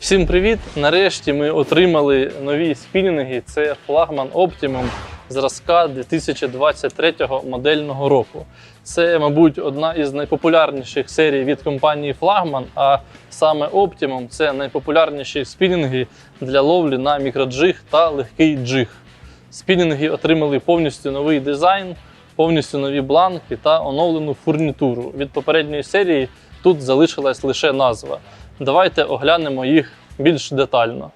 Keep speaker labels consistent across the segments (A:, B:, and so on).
A: Всім привіт! Нарешті ми отримали нові спінінги. Це флагман Optimum зразка 2023 модельного року. Це, мабуть, одна із найпопулярніших серій від компанії Флагман, а саме Optimum це найпопулярніші спінінги для ловлі на мікроджиг та легкий джиг. Спінінги отримали повністю новий дизайн, повністю нові бланки та оновлену фурнітуру. Від попередньої серії тут залишилась лише назва. Давайте оглянемо їх більш детально.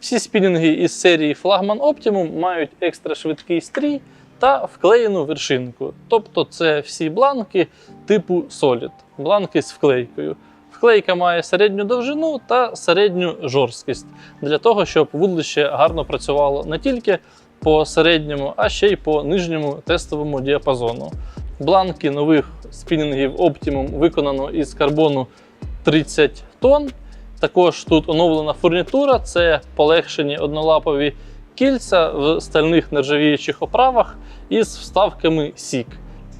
A: Всі спінінги із серії Flagman Optimum мають екстра швидкий стрій та вклеєну вершинку. Тобто це всі бланки типу Solid, бланки з вклейкою. Вклейка має середню довжину та середню жорсткість для того, щоб вудлище гарно працювало не тільки по середньому, а ще й по нижньому тестовому діапазону. Бланки нових спінінгів Optimum виконано із карбону 30 тонн. Також тут оновлена фурнітура, це полегшені однолапові кільця в стальних нержавіючих оправах із вставками сік.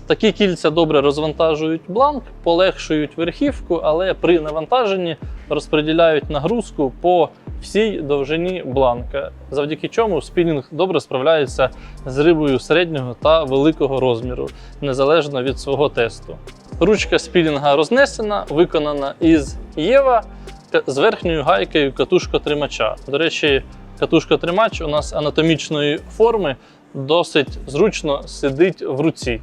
A: Такі кільця добре розвантажують бланк, полегшують верхівку, але при навантаженні розподіляють нагрузку по всій довжині бланка, завдяки чому спінінг добре справляється з рибою середнього та великого розміру, незалежно від свого тесту. Ручка спінінга рознесена, виконана із Єва з верхньою гайкою катушка-тримача. До речі, катушка-тримач у нас анатомічної форми досить зручно сидить в руці.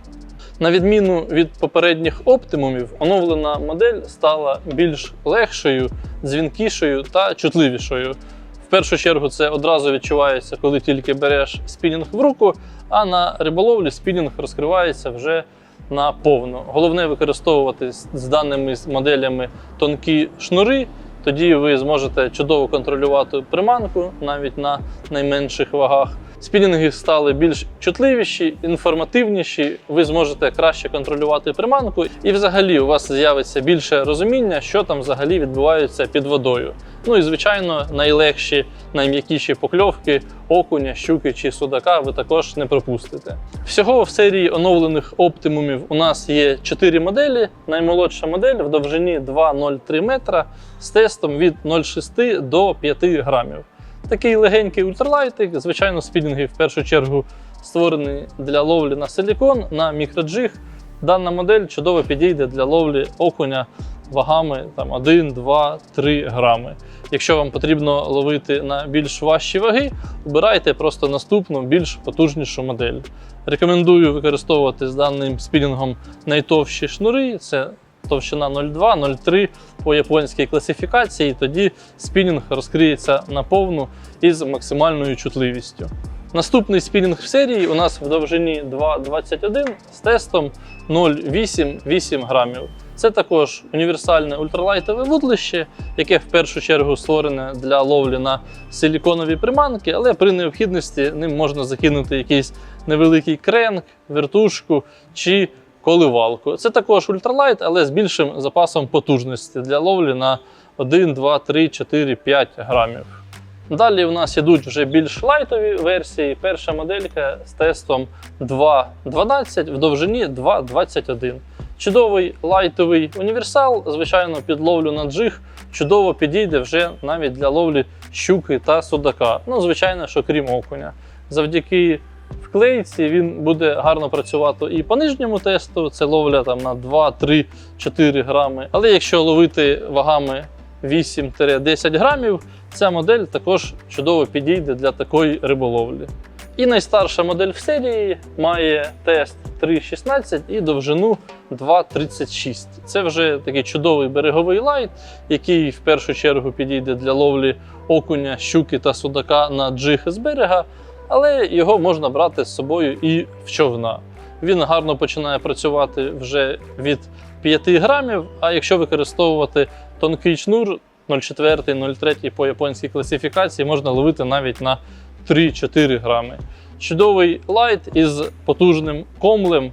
A: На відміну від попередніх оптимумів, оновлена модель стала більш легшою, дзвінкішою та чутливішою. В першу чергу це одразу відчувається, коли тільки береш спінінг в руку, а на риболовлі спінінг розкривається вже на повну. Головне використовувати з даними моделями тонкі шнури. Тоді ви зможете чудово контролювати приманку навіть на найменших вагах. Спінінги стали більш чутливіші, інформативніші. Ви зможете краще контролювати приманку, і взагалі у вас з'явиться більше розуміння, що там взагалі відбувається під водою. Ну і звичайно, найлегші, найм'якіші покльовки, окуня, щуки чи судака ви також не пропустите. Всього в серії оновлених оптимумів у нас є 4 моделі. Наймолодша модель в довжині 2,03 метра з тестом від 0,6 до 5 грамів. Такий легенький ультралайтик. Звичайно, спінінги в першу чергу створені для ловлі на силікон, на мікроджиг. Дана модель чудово підійде для ловлі окуня вагами там, 1, 2, 3 грами. Якщо вам потрібно ловити на більш важчі ваги, обирайте просто наступну, більш потужнішу модель. Рекомендую використовувати з даним спінінгом найтовщі шнури. Це товщина 0,2-0,3 по японській класифікації, тоді спінінг розкриється наповну із максимальною чутливістю. Наступний спінінг в серії у нас в довжині 2,21 з тестом 0,8-8 грамів. Це також універсальне ультралайтове вудлище, яке в першу чергу створене для ловлі на силіконові приманки, але при необхідності ним можна закинути якийсь невеликий кренк, вертушку чи коливалку. Це також ультралайт, але з більшим запасом потужності для ловлі на 1, 2, 3, 4, 5 грамів. Далі у нас ідуть вже більш лайтові версії. Перша моделька з тестом 2.12 в довжині 2.21. Чудовий лайтовий універсал, звичайно, під ловлю на джиг чудово підійде вже навіть для ловлі щуки та судака. Ну, звичайно, що крім окуня. Завдяки вклейці він буде гарно працювати і по нижньому тесту, це ловля там на 2, 3, 4 грами. Але якщо ловити вагами 8-10 грамів, ця модель також чудово підійде для такої риболовлі. І найстарша модель в серії має тест 3.16 і довжину 2.36. Це вже такий чудовий береговий лайт, який в першу чергу підійде для ловлі окуня, щуки та судака на джиг з берега, але його можна брати з собою і в човна. Він гарно починає працювати вже від 5 грамів, а якщо використовувати тонкий шнур 0,4-0,3 по японській класифікації, можна ловити навіть на 3-4 грами. Чудовий лайт із потужним комлем,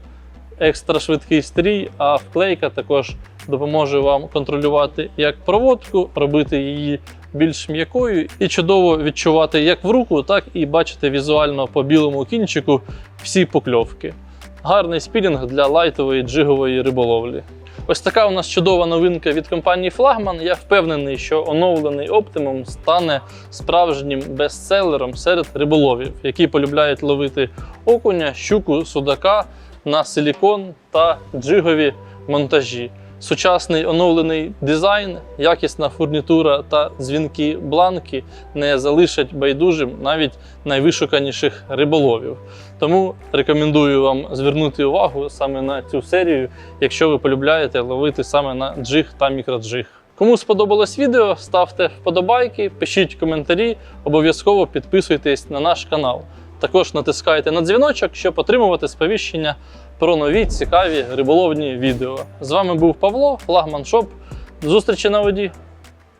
A: екстра швидкий стрій, а вклейка також допоможе вам контролювати як проводку, робити її більш м'якою і чудово відчувати як в руку, так і бачити візуально по білому кінчику всі покльовки. гарний спінінг для лайтової джигової риболовлі. Ось така у нас чудова новинка від компанії Флагман. Я впевнений, що оновлений Optimum стане справжнім бестселером серед риболовів, які полюбляють ловити окуня, щуку, судака на силікон та джигові монтажі. Сучасний оновлений дизайн, якісна фурнітура та дзвінки бланки не залишать байдужим навіть найвишуканіших риболовів. Тому рекомендую вам звернути увагу саме на цю серію, якщо ви полюбляєте ловити саме на джиг та мікроджиг. Кому сподобалось відео, ставте вподобайки, пишіть коментарі, обов'язково підписуйтесь на наш канал. Також натискайте на дзвіночок, щоб отримувати сповіщення про нові цікаві риболовні відео. З вами був Павло, флагман Шоп. До зустрічі на воді!